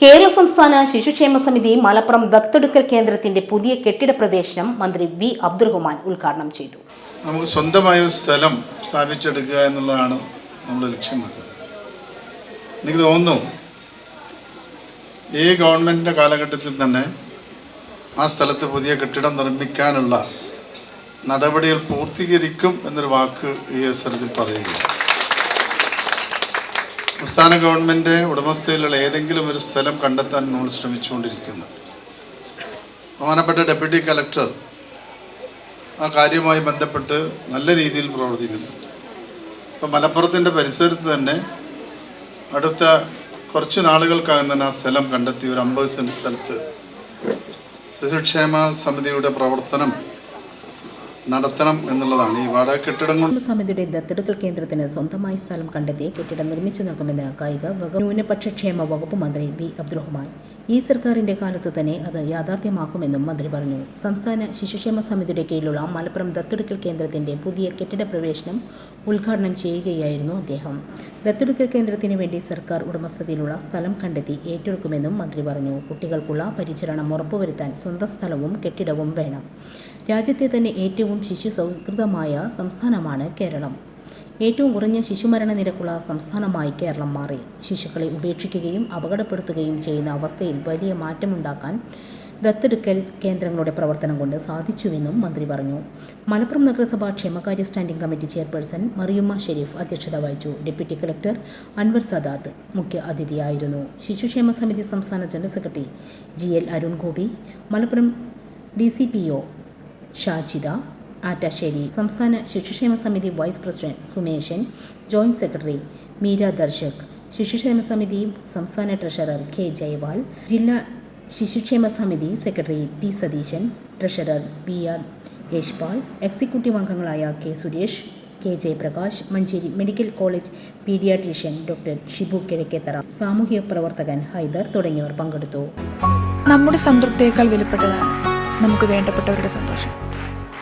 കേരള സംസ്ഥാന ശിശുക്ഷേമ സമിതി മലപ്പുറം ദത്തെടുക്കൽ കേന്ദ്രത്തിന്റെ പുതിയ കെട്ടിട പ്രവേശനം മന്ത്രി വി അബ്ദുറഹ്മാൻ ഉദ്ഘാടനം ചെയ്തു. നമുക്ക് സ്വന്തമായ ഒരു സ്ഥലം സ്ഥാപിച്ചെടുക്കുക എന്നുള്ളതാണ് നമ്മൾ ലക്ഷ്യം വെക്കുന്നത് എനിക്ക് തോന്നുന്നു ഈ ഗവൺമെന്റിന്റെ കാലഘട്ടത്തിൽ തന്നെ ആ സ്ഥലത്ത് പുതിയ കെട്ടിടം നിർമ്മിക്കാനുള്ള നടപടികൾ പൂർത്തീകരിക്കും എന്നൊരു വാക്ക് ഈ അവസരത്തിൽ പറയുകയാണ്. സംസ്ഥാന ഗവൺമെന്റ് ഉടമസ്ഥയിലുള്ള ഏതെങ്കിലും ഒരു സ്ഥലം കണ്ടെത്താൻ നമ്മൾ ശ്രമിച്ചുകൊണ്ടിരിക്കുന്നു. ബഹുമാനപ്പെട്ട ഡെപ്യൂട്ടി കലക്ടർ ആ കാര്യവുമായി ബന്ധപ്പെട്ട് നല്ല രീതിയിൽ പ്രവർത്തിക്കുന്നു. ഇപ്പം മലപ്പുറത്തിന്റെ പരിസരത്ത് തന്നെ അടുത്ത കുറച്ച് നാളുകൾക്കകം തന്നെ ആ സ്ഥലം കണ്ടെത്തി ഒരു അമ്പത് സെന്റ് സ്ഥലത്ത്. ശിശുക്ഷേമ സമിതിയുടെ പ്രവർത്തനം നടത്തണം എന്നുള്ളതാണ് ഈ വാടക കെട്ടിടം കൊണ്ട്. സമിതിയുടെ ദത്തെടുക്കൽ കേന്ദ്രത്തിന് സ്വന്തമായി സ്ഥലം കണ്ടെത്തി കെട്ടിടം നിർമ്മിച്ചു നൽകുമെന്ന് കായിക ന്യൂനപക്ഷ ക്ഷേമ വകുപ്പ് മന്ത്രി വി അബ്ദുറഹ്മാൻ. ഈ സർക്കാരിന്റെ കാലത്ത് തന്നെ അത് യാഥാർത്ഥ്യമാക്കുമെന്നും മന്ത്രി പറഞ്ഞു. സംസ്ഥാന ശിശുക്ഷേമ സമിതിയുടെ കീഴിലുള്ള മലപ്പുറം ദത്തെടുക്കൽ കേന്ദ്രത്തിന്റെ പുതിയ കെട്ടിട പ്രവേശനം ഉദ്ഘാടനം ചെയ്യുകയായിരുന്നു അദ്ദേഹം. ദത്തെടുക്കൽ കേന്ദ്രത്തിന് വേണ്ടി സർക്കാർ ഉടമസ്ഥതയിലുള്ള സ്ഥലം കണ്ടെത്തി ഏറ്റെടുക്കുമെന്നും മന്ത്രി പറഞ്ഞു. കുട്ടികൾക്കുള്ള പരിചരണം ഉറപ്പുവരുത്താൻ സ്വന്തം സ്ഥലവും കെട്ടിടവും വേണം. രാജ്യത്തെ തന്നെ ഏറ്റവും ശിശു സൗഹൃദമായ സംസ്ഥാനമാണ് കേരളം. ഏറ്റവും കുറഞ്ഞ ശിശുമരണ നിരക്കുള്ള സംസ്ഥാനമായി കേരളം മാറി. ശിശുക്കളെ ഉപേക്ഷിക്കുകയും അപകടപ്പെടുത്തുകയും ചെയ്യുന്ന അവസ്ഥയിൽ വലിയ മാറ്റമുണ്ടാക്കാൻ ദത്തെടുക്കൽ കേന്ദ്രങ്ങളുടെ പ്രവർത്തനം കൊണ്ട് സാധിച്ചുവെന്നും മന്ത്രി പറഞ്ഞു. മലപ്പുറം നഗരസഭാ ക്ഷേമകാര്യ standing committee chairperson Mariyumma Shereef അധ്യക്ഷത വഹിച്ചു. ഡെപ്യൂട്ടി കളക്ടർ അൻവർ സദാത്ത് മുഖ്യ അതിഥിയായിരുന്നു. ശിശുക്ഷേമ സമിതി സംസ്ഥാന general secretary G L Arun Gopi Malappuram D C P O Shajida Attassery സംസ്ഥാന ശിശുക്ഷേമ സമിതി vice president Sumeshan joint secretary Meera Darshak ശിശുക്ഷേമ സമിതി സംസ്ഥാന ട്രഷറർ കെ ജയവാൾ ജില്ലാ ശിശുക്ഷേമ സമിതി secretary P Satheeshan treasurer P R Yashpal executive അംഗങ്ങളായ K Suresh K Jayaprakash Manjeri medical college pediatrician doctor Shibu Kizhakkethara സാമൂഹ്യ പ്രവർത്തകൻ ഹൈദർ തുടങ്ങിയവർ പങ്കെടുത്തു. നമ്മുടെ സംതൃപ്തിയേക്കാൾ വിലപ്പെട്ടതാണ് നമുക്ക് വേണ്ടപ്പെട്ടവരുടെ സന്തോഷം.